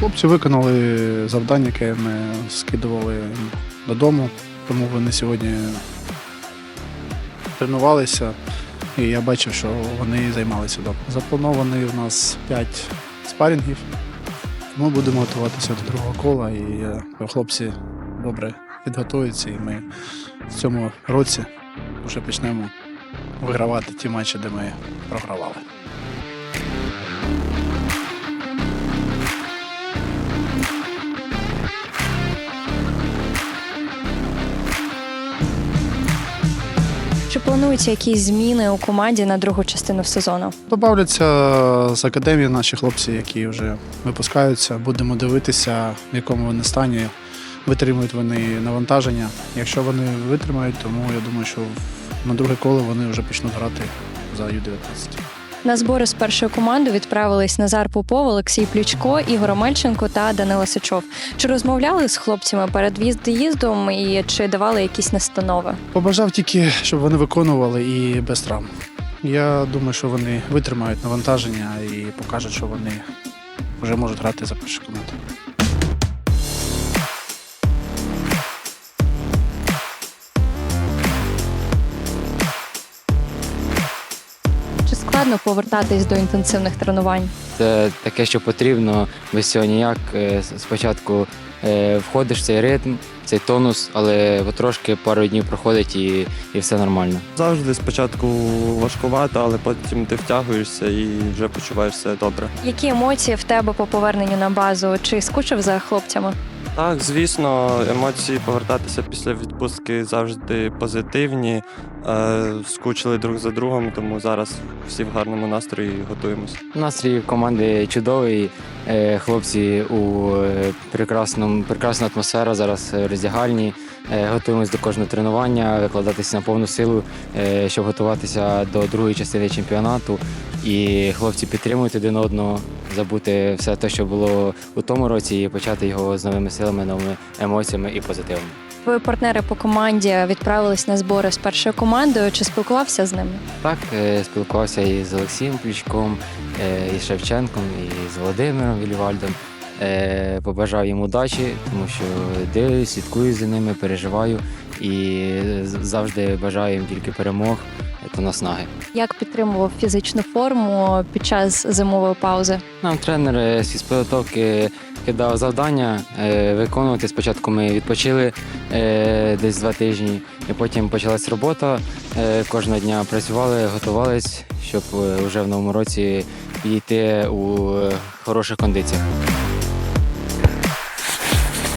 Хлопці виконали завдання, яке ми скидували додому, тому вони сьогодні тренувалися, і я бачив, що вони займалися вдома. Запланований у нас 5 спарінгів. Ми будемо готуватися до другого кола, і е, хлопці добре підготуються, і ми в цьому році вже почнемо вигравати ті матчі, де ми програвали. Чи плануються якісь зміни у команді на другу частину сезону? Добавляться з академії наші хлопці, які вже випускаються. Будемо дивитися, в якому вони стані. Витримують вони навантаження. Якщо вони витримають, тому я думаю, що на друге коло вони вже почнуть грати за Ю-19. На збори з першої команди відправились Назар Попов, Олексій Плючко, Ігор Омельченко та Данила Сичов. Чи розмовляли з хлопцями перед в'їздом і чи давали якісь настанови? Побажав тільки, щоб вони виконували і без травм. Я думаю, що вони витримають навантаження і покажуть, що вони вже можуть грати за першу команду. Складно повертатись до інтенсивних тренувань? Це таке, що потрібно без цього ніяк. Е, Спочатку е, входиш в цей ритм, цей тонус, але потрошки пару днів проходить і, і все нормально. Завжди спочатку важкувато, але потім ти втягуєшся і вже почуваєшся добре. Які емоції в тебе по поверненню на базу? Чи скучив за хлопцями? Так, звісно, емоції повертатися після відпустки завжди позитивні. Е, скучили друг за другом, тому зараз всі в гарному настрої готуємося. Настрій в команди чудовий. Е, Хлопці у е, прекрасному прекрасна атмосфера зараз е, роздягальні. Е, Готуємось до кожного тренування, викладатися на повну силу, е, щоб готуватися до другої частини чемпіонату. І хлопці підтримують один одного, забути все те, що було у тому році, і почати його з новими силами, новими емоціями і позитивом. Ви партнери по команді відправились на збори з першою командою. Чи спілкувався з ними? Так, е, спілкувався і з Олексієм Плючком, е, і з Шевченком, і з Володимиром Вільвальдом. Е, Побажав їм удачі, тому що дивлюсь, слідкую за ними, переживаю і завжди бажаю їм тільки перемог та наснаги. Як підтримував фізичну форму під час зимової паузи? Нам тренер е, з підготовки кидав завдання е, виконувати. Спочатку ми відпочили е, десь два тижні, і потім почалась робота. Кожного дня працювали, готувались, щоб вже в новому році підійти у хороших кондиціях.